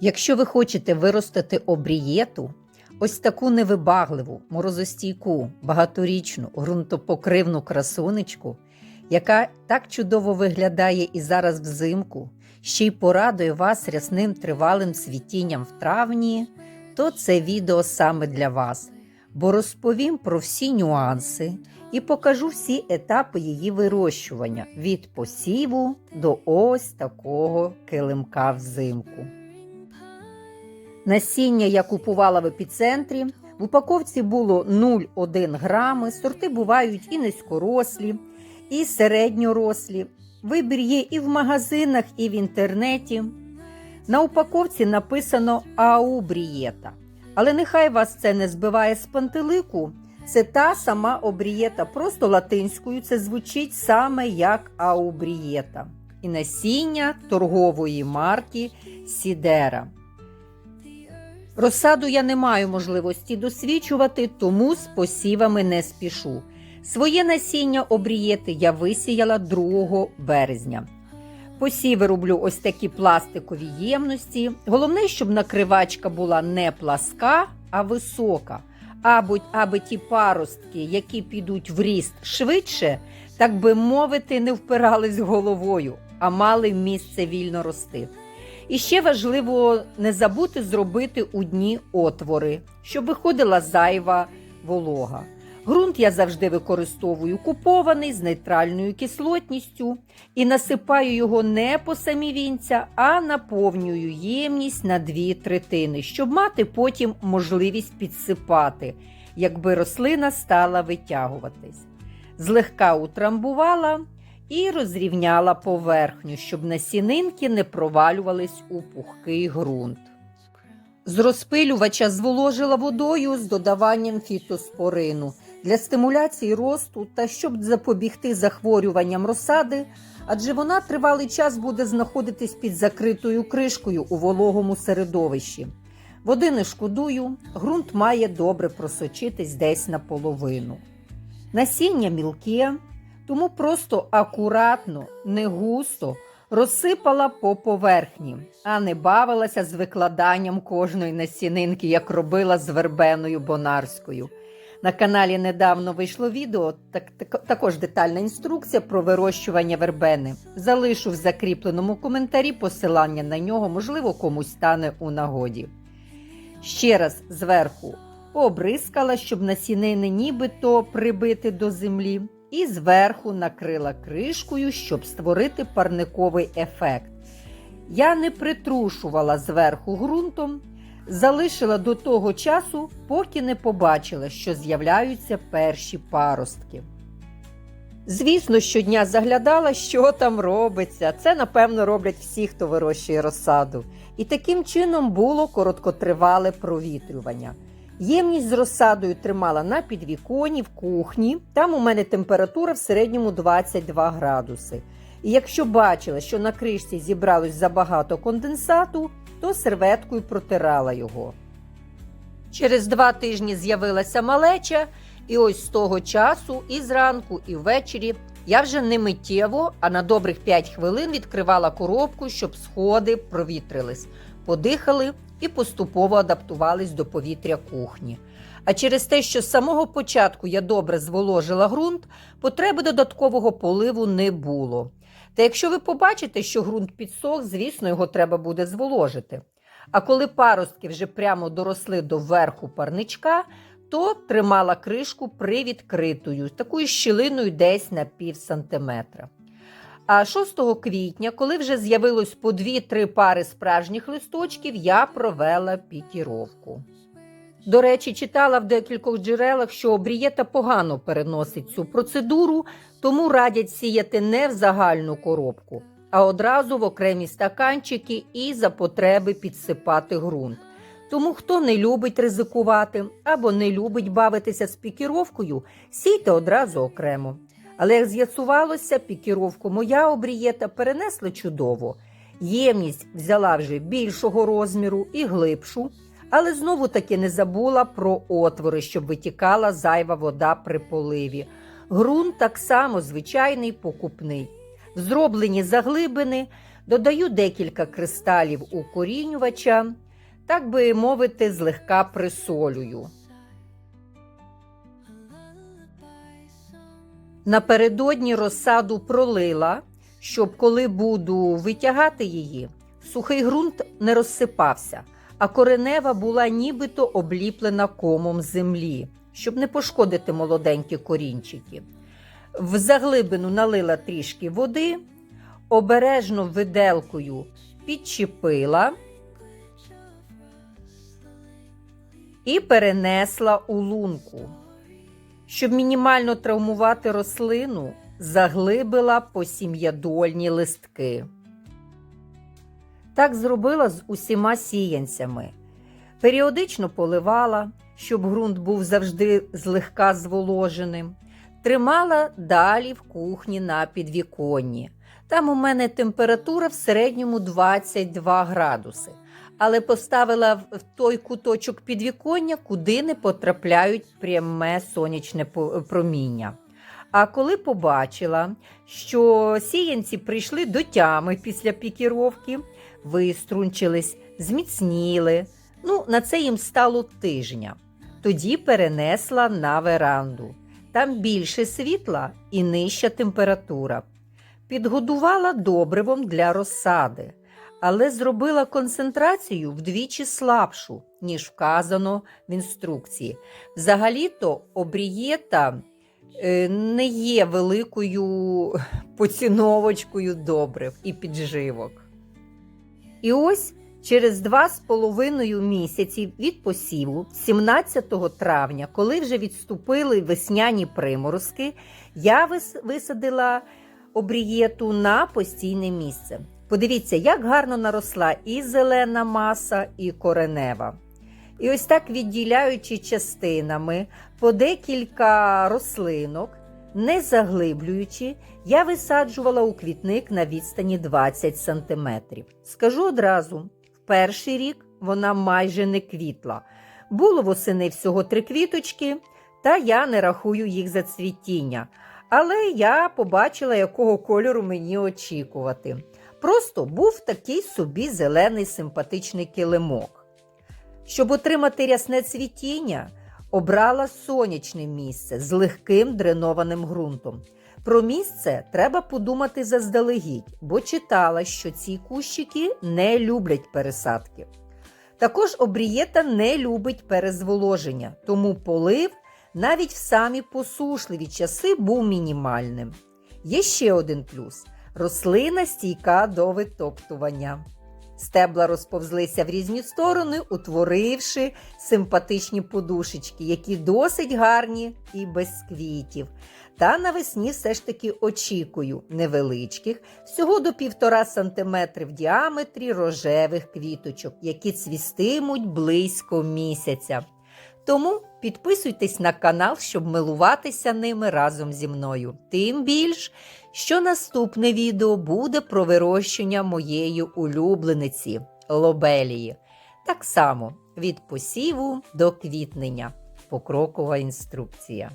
Якщо ви хочете виростити обрієту, ось таку невибагливу, морозостійку, багаторічну, ґрунтопокривну красунечку, яка так чудово виглядає і зараз взимку, ще й порадує вас рясним тривалим цвітінням в травні, то це відео саме для вас, бо розповім про всі нюанси і покажу всі етапи її вирощування від посіву до ось такого килимка взимку. Насіння я купувала в епіцентрі. В упаковці було 0,1 грами. Сорти бувають і низькорослі, і середньорослі. Вибір є і в магазинах, і в інтернеті. На упаковці написано Аубрієта. Але нехай вас це не збиває з пантелику. Це та сама обрієта, просто латинською це звучить саме як аубрієта. І насіння торгової марки Сідера. Розсаду я не маю можливості досвідчувати, тому з посівами не спішу. Своє насіння обрієти я висіяла 2 березня. Посіви роблю ось такі пластикові ємності. Головне, щоб накривачка була не пласка, а висока. Аби, аби ті паростки, які підуть в ріст швидше, так би мовити, не впирались головою, а мали місце вільно рости. І ще важливо не забути зробити у дні отвори, щоб виходила зайва волога. Ґрунт я завжди використовую купований з нейтральною кислотністю і насипаю його не по самі вінця, а наповнюю ємність на дві третини, щоб мати потім можливість підсипати, якби рослина стала витягуватись. Злегка утрамбувала і розрівняла поверхню, щоб насінинки не провалювались у пухкий ґрунт. З розпилювача зволожила водою з додаванням фітоспорину для стимуляції росту та щоб запобігти захворюванням розсади, адже вона тривалий час буде знаходитись під закритою кришкою у вологому середовищі. Води не шкодую, ґрунт має добре просочитись десь наполовину. Насіння мілке, тому просто акуратно, не густо розсипала по поверхні, а не бавилася з викладанням кожної насінинки, як робила з вербеною бонарською. На каналі недавно вийшло відео, так, так, також детальна інструкція про вирощування вербени. Залишу в закріпленому коментарі посилання на нього, можливо, комусь стане у нагоді. Ще раз зверху обрискала, щоб насінини нібито прибити до землі, і зверху накрила кришкою, щоб створити парниковий ефект. Я не притрушувала зверху ґрунтом, залишила до того часу, поки не побачила, що з'являються перші паростки. Звісно, щодня заглядала, що там робиться. Це, напевно, роблять всі, хто вирощує розсаду. І таким чином було короткотривале провітрювання. Ємність з розсадою тримала на підвіконі в кухні. Там у мене температура в середньому 22 градуси. І якщо бачила, що на кришці зібралось забагато конденсату, то серветкою протирала його. Через два тижні з'явилася малеча, і ось з того часу, і зранку, і ввечері я вже не миттєво, а на добрих 5 хвилин відкривала коробку, щоб сходи провітрились, подихали і поступово адаптувались до повітря кухні. А через те, що з самого початку я добре зволожила ґрунт, потреби додаткового поливу не було. Та якщо ви побачите, що ґрунт підсох, звісно, його треба буде зволожити. А коли паростки вже прямо доросли до верху парничка, то тримала кришку привідкритою, такою щілиною десь на пів сантиметра. А 6 квітня, коли вже з'явилось по 2-3 пари справжніх листочків, я провела пікіровку. До речі, читала в декількох джерелах, що обрієта погано переносить цю процедуру, тому радять сіяти не в загальну коробку, а одразу в окремі стаканчики і за потреби підсипати ґрунт. Тому хто не любить ризикувати або не любить бавитися з пікіровкою, сійте одразу окремо. Але як з'ясувалося, пікіровку моя обрієта перенесла чудово. Ємність взяла вже більшого розміру і глибшу, але знову таки не забула про отвори, щоб витікала зайва вода при поливі. Грунт так само звичайний покупний. Зроблені заглибини, Додаю декілька кристалів укорінювача, так би мовити, злегка присолюю. Напередодні розсаду пролила, щоб коли буду витягати її, сухий ґрунт не розсипався, а коренева була нібито обліплена комом землі, щоб не пошкодити молоденькі корінчики. В заглибину налила трішки води, обережно виделкою підчепила і перенесла у лунку. Щоб мінімально травмувати рослину, заглибила посім'ядольні листки. Так зробила з усіма сіянцями. Періодично поливала, щоб ґрунт був завжди злегка зволоженим. Тримала далі в кухні на підвіконні. Там у мене температура в середньому 22 градуси, але поставила в той куточок підвіконня, куди не потрапляють пряме сонячне проміння. А коли побачила, що сіянці прийшли до тями після пікіровки, виструнчились, зміцніли. Ну, на це їм стало тижня. Тоді перенесла на веранду. Там більше світла і нижча температура. Підгодувала добривом для розсади, але зробила концентрацію вдвічі слабшу, ніж вказано в інструкції. Взагалі-то обрієта е, не є великою поціновочкою добрив і підживок. І ось через два з половиною місяці від посіву, 17 травня, коли вже відступили весняні приморозки, я висадила обрієту на постійне місце. Подивіться, як гарно наросла і зелена маса, і коренева. І ось так відділяючи частинами по декілька рослинок, не заглиблюючи, я висаджувала у квітник на відстані 20 см. Скажу одразу: в перший рік вона майже не квітла. Було восени всього три квіточки, та я не рахую їх за цвітіння. Але я побачила, якого кольору мені очікувати. Просто був такий собі зелений симпатичний килимок. Щоб отримати рясне цвітіння, обрала сонячне місце з легким дренованим ґрунтом. Про місце треба подумати заздалегідь, бо читала, що ці кущики не люблять пересадки. Також обрієта не любить перезволоження, тому полив навіть в самі посушливі часи був мінімальним. Є ще один плюс: рослина стійка до витоптування. Стебла розповзлися в різні сторони, утворивши симпатичні подушечки, які досить гарні і без квітів. Та навесні все ж таки очікую невеличких, всього до 1,5 см в діаметрі рожевих квіточок, які цвістимуть близько місяця. Тому підписуйтесь на канал, щоб милуватися ними разом зі мною. Тим більш, що наступне відео буде про вирощення моєї улюблениці лобелії. Так само від посіву до квітнення. Покрокова інструкція.